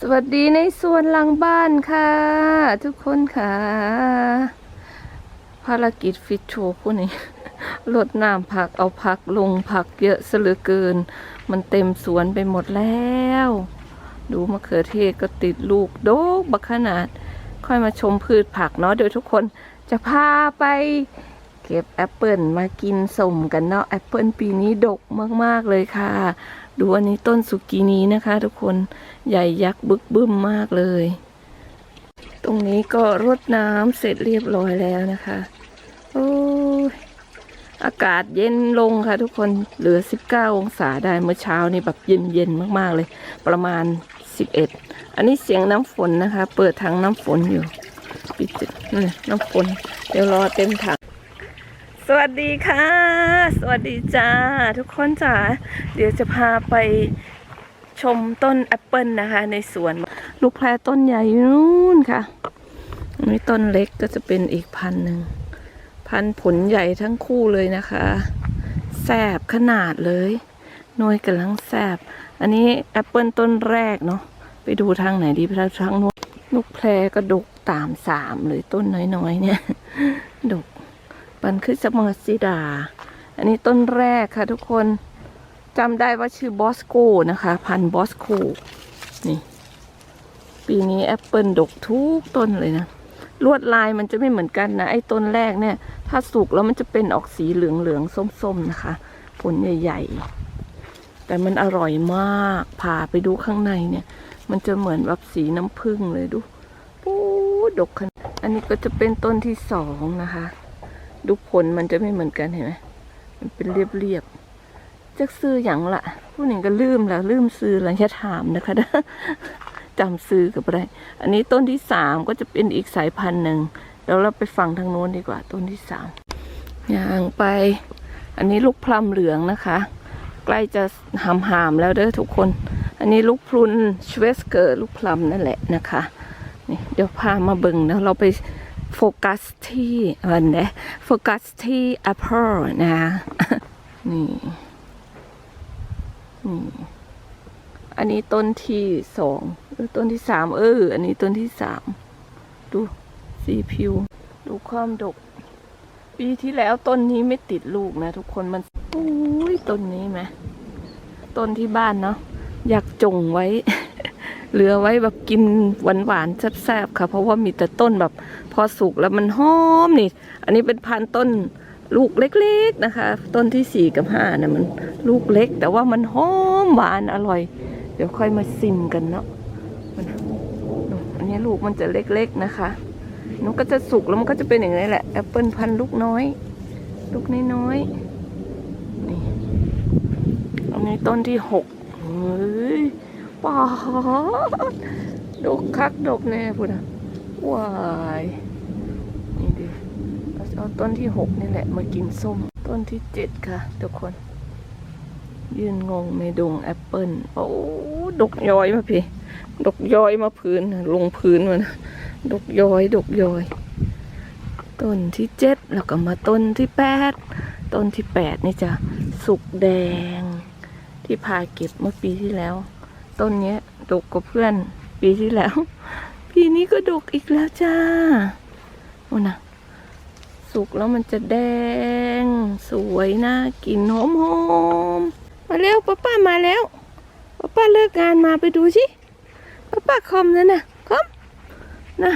สวัสดีในสวนหลังบ้านค่ะ ทุกคนค่ะ ภารกิจฟิตโชว์พวกนี้ลดน้ำผักเอาผักลงผักเยอะซะเหลือเกิน มันเต็มสวนไปหมดแล้ว ดูมะเขือเทศก็ติดลูกโดกบักขนาด ค่อยมาชมพืชผักเนาะเดี๋ยวทุกคนจะพาไป เก็บแอปเปิลมากินสมกันเนาะแอปเปิลปีนี้ดกมากๆเลยค่ะ ดูอันนี้ต้นสุกีนี้นะคะ ทุกคนใหญ่ยักษ์บึกบึ้มมากเลย ตรงนี้ก็รดน้ำเสร็จเรียบร้อยแล้วนะคะ โอ้ยอากาศเย็นลงค่ะทุกคนเหลือ 19 องศาได้เมื่อเช้านี่แบบเย็นๆมากๆเลย ประมาณ 11 อันนี้เสียงน้ำฝนนะคะ เปิดถังน้ำฝนอยู่ปิดจินี่น้ำฝน เดี๋ยวรอเต็มถัง สวัสดีค่ะ สวัสดีจ้า ทุกคนจ้าเดี๋ยวจะพาไปชมต้นแอปเปิลนะคะ ในสวน ลูกแพรต้นใหญ่ยูนู่นค่ะอันนี้ต้นเล็กก็จะเป็นอีกพันหนึ่ง พันผลใหญ่ทั้งคู่เลยนะคะแสบขนาดเลยนวยกำลังแสบ อันนี้แอปเปิลต้นแรกเนาะไปดูทางไหนดีไปทางนู้นลูกแพรก็ดกตามสามเลยต้นน้อยๆเนี่ย ดก ปันคือสมอสิดา อันนี้ต้นแรกค่ะทุกคนจำได้ว่าชื่อบอสโกนะคะ พันบอสโกนี่ ปีนี้แอปเปิลดกทุกต้นเลยนะ ลวดลายมันจะไม่เหมือนกันนะ ไอ้ต้นแรกเนี่ย ถ้าสุกแล้วมันจะเป็นออกสีเหลืองๆส้มๆนะคะ ผลใหญ่ๆ แต่มันอร่อยมากพาไปดูข้างในเนี่ย มันจะเหมือนแบบสีน้ำผึ้งเลยดูปูดกขนาดอันนี้ก็จะเป็นต้นที่สองนะคะ ดูผลมันจะไม่เหมือนกันเห็นไหมมันเป็นเรียบๆจักซื้ออย่างละผู้หนึ่งก็ลืมแล้วลืมซื้อแล้วจะถามนะคะจำซื้อกับอะไร อันนี้ต้นที่สามก็จะเป็นอีกสายพันธุ์หนึ่งเดี๋ยวเราไปฟังทางโน้นดีกว่า ต้นที่สามอย่างไป อันนี้ลูกพลัมเหลืองนะคะ ใกล้จะหามหามแล้วเด้อทุกคน อันนี้ลูกพรุนชเวสเกอร์ลูกพลัมนั่นแหละนะคะนี่เดี๋ยวพามาเบิ่งนะเราไป โฟกัสที่อันนะโฟกัสที่ Apple นะนี่นี่อันนี้ต้นที่สองหรือต้นที่สามเออ อันนี้ต้นที่สามดูสีผิว ดูความดก ปีที่แล้วต้นนี้ไม่ติดลูกนะ ทุกคนมันอุ้ยต้นนี้ไหมต้นที่บ้านเนาะอยากจงไว้ เหลือไว้แบบกินหวานๆแซ่บๆค่ะ เพราะว่ามีแต่ต้นแบบ พอสุกแล้วมันหอมนี่ อันนี้เป็นพันต้นลูกเล็กๆนะคะ ต้นที่สี่กับห้าเนี่ยมันลูกเล็ก แต่ว่ามันหอมหวานอร่อย เดี๋ยวค่อยมาซิมกันเนาะอันนี้ลูกมันจะเล็กๆนะคะมันก็จะสุกแล้วมันก็จะเป็นอย่างนี้แหละแอปเปิลพันลูกน้อย ลูกน้อยๆนี่อันนี้ต้นที่หก ป้าดดกคักดกแน่พูดนะวายนี่ดิเราจะเอาต้นที่หกนี่แหละมากินส้ม ต้นที่เจ็ดค่ะ ทุกคน ยืนงงในดงแอปเปิลโอ้ดกย้อยมาพี่ ดกย้อยมาพื้นลงพื้นมันนะดกย้อย ดกย้อย ต้นที่เจ็ดแล้วก็มาต้นที่แปดต้นที่แปดนี่จะสุกแดงที่พาเก็บเมื่อปีที่แล้ว ต้นเนี้ยดกกว่าเพื่อน ปีที่แล้ว ปีนี้ก็ดกอีกแล้วจ้าโอ้นะสุกแล้วมันจะแดง สวยน่ากินหอมหอมมาแล้วป้าป้ามาแล้วป้าป้าเลิกงานมาไปดูสิป้าป้าคอมนั่นนะคอมนะ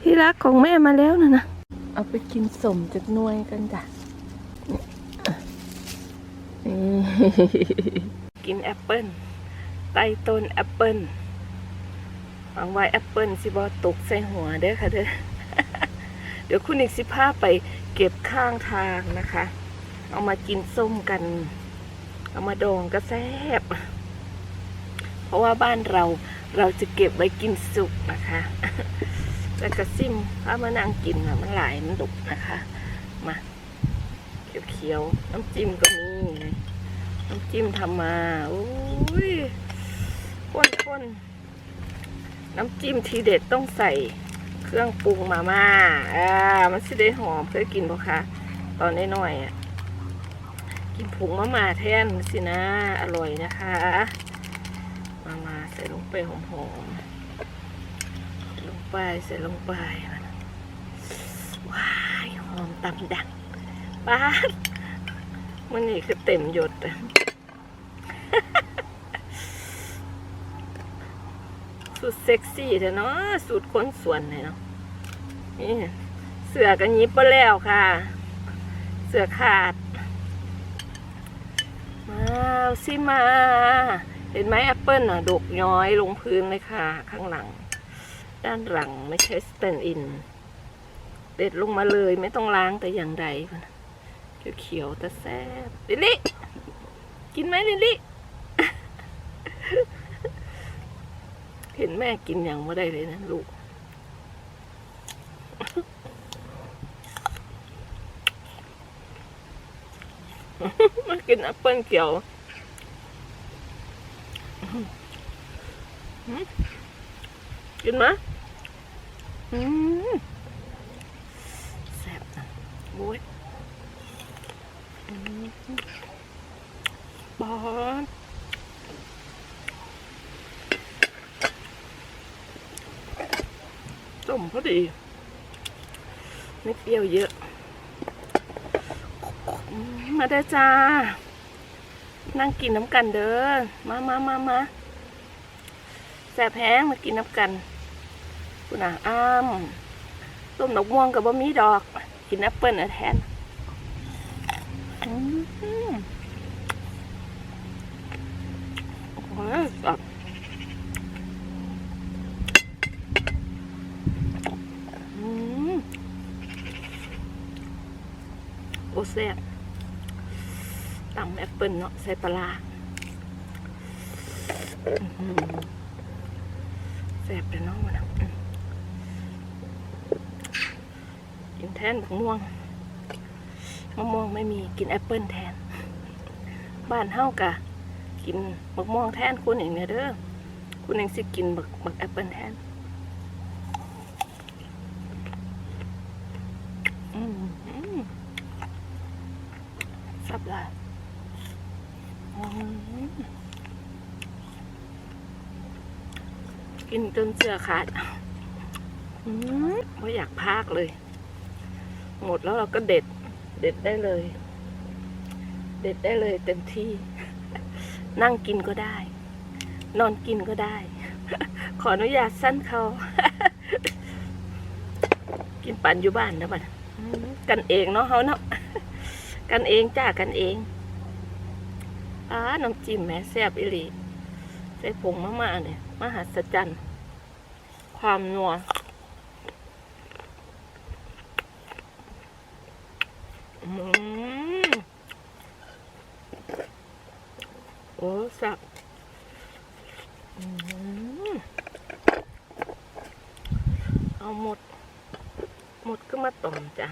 ที่รักของแม่มาแล้วนะนะเอาไปกินสมจากนวยกันจ้ะกินแอปเปิ้ล ใต้ต้นแอปเปิลหวังไว้แอปเปิลสิบอตกใส่หัวเด้อค่ะเด้อ เดี๋ยวคุณอีกสิพาไปเก็บข้างทางนะคะ เอามากินส้มกัน เอามาดองก็แซ่บ เพราะว่าบ้านเราเราจะเก็บไว้กินสุกนะคะแล้วก็ซิมถ้ามานั่งกินอะมันหลายมันดุกนะคะ มาเขียวๆน้ำจิ้มก็มีน้ำจิ้มทำมาอุ้ย ข้นๆ น้ำจิ้มทีเด็ดต้องใส่เครื่องปรุงมาม่า อ่า มันสิได้หอมเคยกินปะคะตอนน้อยๆอะ กินผงมะม่าแทนสินะ อร่อยนะคะ มามาใส่ลงไปหอมๆ ลงไปใส่ลงไป ว้ายหอมตำดังป้าดมันนี่คือเต็มหยดอะ สุดเซ็กซี่เถอะเนาะสุดคนสวนเลยเนาะนี่เสือกันยิบไปแล้วค่ะ เสือขาดมาสิมา เห็นไหมแอปเปิลอะดกย้อยลงพื้นเลยค่ะ ข้างหลัง ด้านหลังไม่ใช่สแตนอิน เด็ดลงมาเลยไม่ต้องล้างแต่อย่างใดเขียวๆแต่แซ่บลิลลิกินไหมลิลิ เห็นแม่กินอย่างไม่ได้เลยนะลูก มากินแอปเปิ้ลเขียวกินไหมแซ่บนะโว้ยอืมบอส มพอดี ไม่เปรี้ยวเยอะ มาเด้อจ้า นั่งกินน้ำกันเด้อ มามามามาแสบแห้งมากินน้ำกันคุณอาอ้ามต้มดอกม่วงกับบะหมี่ดอก กินแอปเปิ้ลแทนอืมโอ้โหแบบอืมโอ้แซ่บ ตำแอปเปิ้ลเนาะใส่ปลาแซ่บเลยนาะมันะกินแทนมะม่วงมะม่วงไม่มีกินแอปเปิ้ลแทน บ้านเฮากะ กินมะม่วงแทนคุณเองเนี่ยเด้อคุณเองสิกินบักบักแอปเปิ้ลแทน อืมสับละอืม กินจนเสือขาดไม่อยากพากเลย หมดแล้วเราก็เด็ด เด็ดได้เลย เด็ดได้เลยเต็มที่ นั่งกินก็ได้ นอนกินก็ได้ ขออนุญาตสั้นเขา กินปั่นอยู่บ้านนะบัดกันเองเนาะเขาเนาะ กันเองจ้ากันเองอ่าน้ำจิ้มแม่แซ่บอิลี ใส่ผงมะม่าเนี่ยมหัศจรรย์ ความนัวโอ้แซ่บเอาหมด หมดก็มาต่อมจ้ะ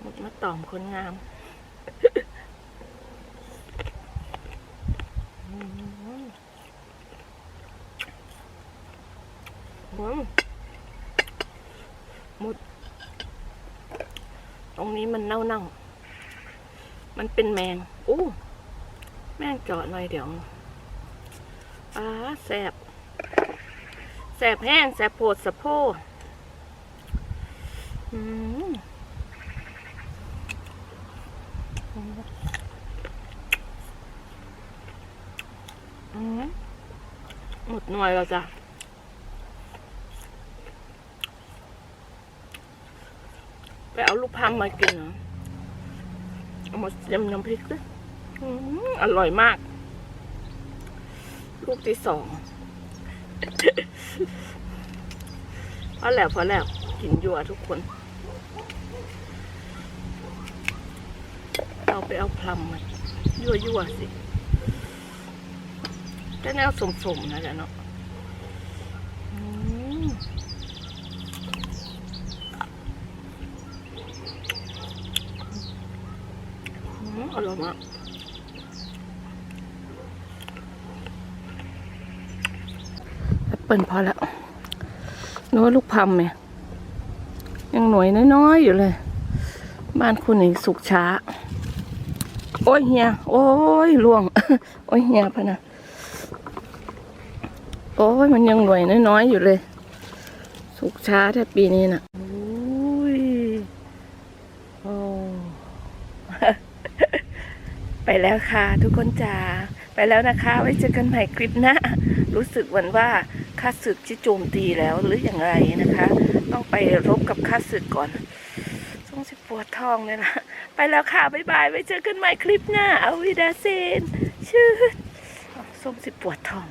หมดมาต่อมคนงามอืมอืม หมด ตรงนี้มันเน่าเน่ามันเป็นแมงอู้แมงเจาะหน่อยเดี๋ยวอ่าแสบ แสบแห้ง แสบโพดสะโพกอืมอืมหมดหน่วยแล้วจ้ะ ไปเอามมากินเหรอเอามาเยำน้ำพริกด้วยอร่อยมาก ลูกที่สองพอแล้วพอแล้วกินยัวทุกคนเอาไปเอาพลัมมายั่วยั่วสิก็แนวสมๆนะจ๊ะเนาะอืมอื มากแอปเปิลพอแล้วนึกว่าลูกพัมเนี่ย ยังหน่วยน้อยๆอยู่เลย บ้านคุณนี่สุกช้า โอ้ยเฮีย โอ้ยล่วง โอ้ยเฮียพะนะโอ้ยมันยังหน่วยน้อยๆอยู่เลย สุกช้าแท้ปีนี้น่ะยโอ้ ไปแล้วค่ะ ทุกคนจ๋าไปแล้วนะคะ ไว้เจอกันใหม่คลิปหน้า รู้สึกเหมือนว่าข้าศึกจะโจมตีแล้วหรืออย่างไรนะคะ ต้องไปรบกับข้าศึกก่อนทรงสิปวดท้องเนี่ยนะไปแล้วค่ะ บ๊ายบายไว้เจอกันใหม่คลิปหน้า เอาวิดาเซนชื่อส้มสิปวดท้อง